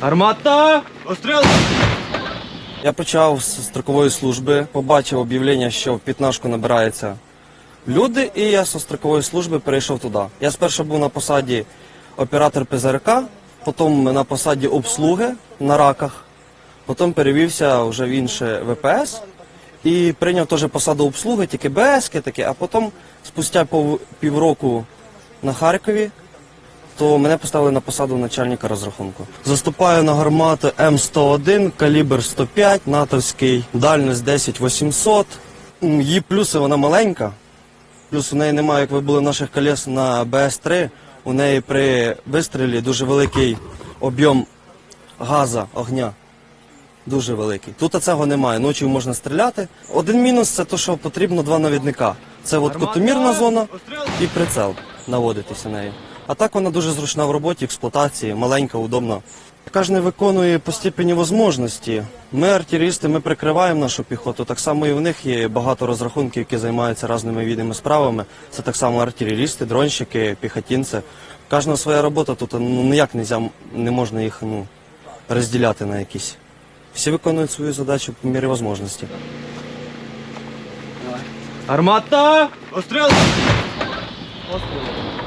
Армата! Постріл! Я почав з строкової служби, побачив об'явлення, що в п'ятнашку набираються люди, і я зі строкової служби перейшов туди. Я спершу був на посаді оператор ПЗРК, потім на посаді обслуги на раках, потім перевівся вже в інше ВПС і прийняв теж посаду обслуги, тільки такі, а потім спустя півроку на Харкові то мене поставили на посаду начальника розрахунку. Заступаю на гармату М101, калібр 105, натовський, дальність 10800. М, Її плюси вона маленька. Плюс у неї немає, як ви були в наших колес на БС-3. У неї при вистрілі дуже великий об'єм газа, огня. Дуже великий. Тут цього немає. Ночі можна стріляти. Один мінус це те, що потрібно два навідника. Це от котомірна зона і прицел наводитися нею. А так вона дуже зручна в роботі, експлуатації, маленька, удобна. Кожен виконує по степені можливості. Ми, артилерісти, ми прикриваємо нашу піхоту. Так само і в них є багато розрахунків, які займаються різними відними справами. Це так само артилерісти, дронщики, піхотінці. Кожна своя робота тут ну, ніяк нельзя, не можна їх ну, розділяти на якісь. Всі виконують свою задачу по мірі можливості. Армата! Постріл!